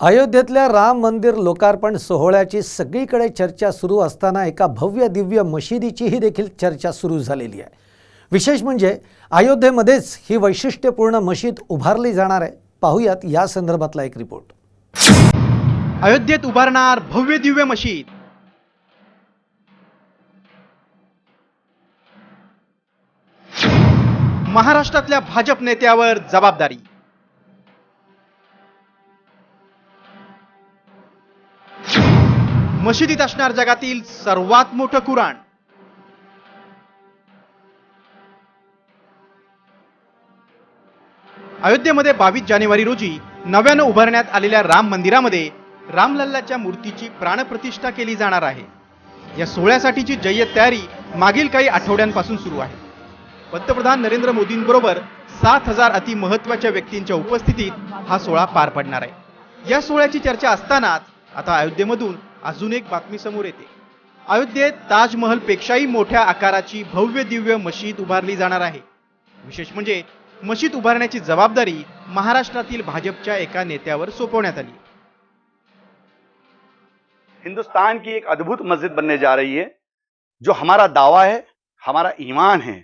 अयोध्येतल्या राम मंदिर लोकार्पण सोहळ्याची सगळीकडे चर्चा सुरू असताना एका भव्य दिव्य मशिदीचीही देखील चर्चा सुरू झालेली आहे. विशेष म्हणजे अयोध्येमध्येच ही वैशिष्ट्यपूर्ण मशीद उभारली जाणार आहे. पाहूयात या संदर्भातला एक रिपोर्ट. अयोध्येत उभारणार भव्य दिव्य मशीद. महाराष्ट्रातल्या भाजप नेत्यावर जबाबदारी. मशिदीत असणार जगातील सर्वात मोठं कुराण. अयोध्येमध्ये बावीस जानेवारी रोजी नव्यानं उभारण्यात आलेल्या राम मंदिरामध्ये रामलल्लाच्या मूर्तीची प्राणप्रतिष्ठा केली जाणार आहे. या सोहळ्यासाठीची जय्यत तयारी मागील काही आठवड्यांपासून सुरू आहे. पंतप्रधान नरेंद्र मोदींबरोबर सात हजार अति महत्त्वाच्या व्यक्तींच्या उपस्थितीत हा सोहळा पार पडणार आहे. या सोहळ्याची चर्चा असतानाच आता अयोध्येमधून अजून एक बातमी समोर येते. अयोध्येत ताजमहल पेक्षाही मोठ्या आकाराची भव्य दिव्य मशीद उभारली जाणार आहे. विशेष म्हणजे मशीद उभारण्याची जबाबदारी महाराष्ट्रातील भाजपच्या एका नेत्यावर सोपवण्यात आली. हिंदुस्तान की एक अद्भुत मस्जिद बनने जा रही है जो हमारा दावा है हमारा ईमान है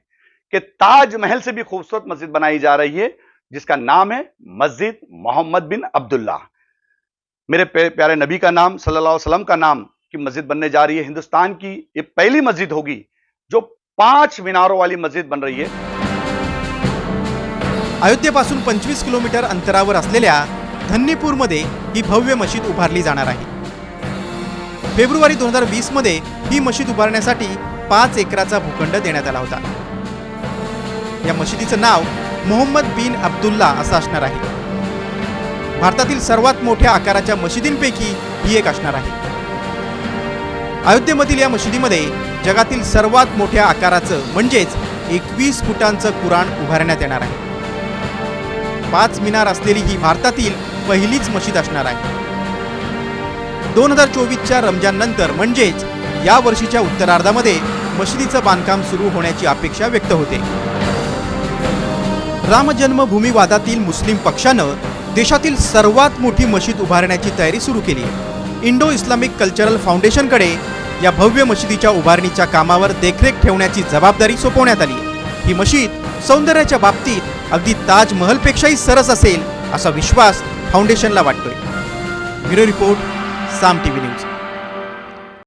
कि ताजमहल से भी खूबसूरत मस्जिद बनाई जा रही है जिसका नाम है मस्जिद मोहम्मद बिन अब्दुल्ला मेरे प्यारे नबी का नाम सल्लल्लाहु अलैहि वसल्लम का नाम की मस्जिद बनने जा रही है हिंदुस्तान की ये पहली मस्जिद होगी जो पांच मीनारों वाली मस्जिद बन रही है। अयोध्येपासून पंचवीस किलोमीटर अंतरावर असलेल्या धन्नीपूरमध्ये ही भव्य मशीद उभारली जाणार आहे. फेब्रुवारी दोन हजार वीसमध्ये ही मशीद उभारण्यासाठी पाच एकराचा भूखंड देण्यात आला होता. या मशिदीचं नाव मोहम्मद बिन अब्दुल्ला असं असणार आहे. भारतातील सर्वात मोठ्या आकाराच्या मशिदींपैकी ही एक असणार आहे. अयोध्येमधील या मशिदीमध्ये जगातील सर्वात मोठ्या आकाराचं म्हणजेच एकवीस फुटांचं कुराण उभारण्यात येणार आहे. पाच मिनार असलेली ही भारतातील पहिलीच मशीद असणार आहे. दोन हजार चोवीसच्या रमजान नंतर म्हणजेच या वर्षीच्या उत्तरार्धामध्ये मशिदीचं बांधकाम सुरू होण्याची अपेक्षा व्यक्त होते. राम जन्मभूमी वादातील मुस्लिम पक्षानं देशातील सर्वात मोठी मशीद उभारण्याची तयारी सुरू केली. आहे इंडो इस्लामिक कल्चरल फाउंडेशनकडे या भव्य मशिदीच्या उभारणीच्या कामावर देखरेख ठेवण्याची जबाबदारी सोपवण्यात आली. ही मशीद सौंदर्याच्या बाबतीत अगदी ताजमहलपेक्षाही सरस असेल असा विश्वास फाउंडेशनला वाटतोय. Bureau report Saam TV news.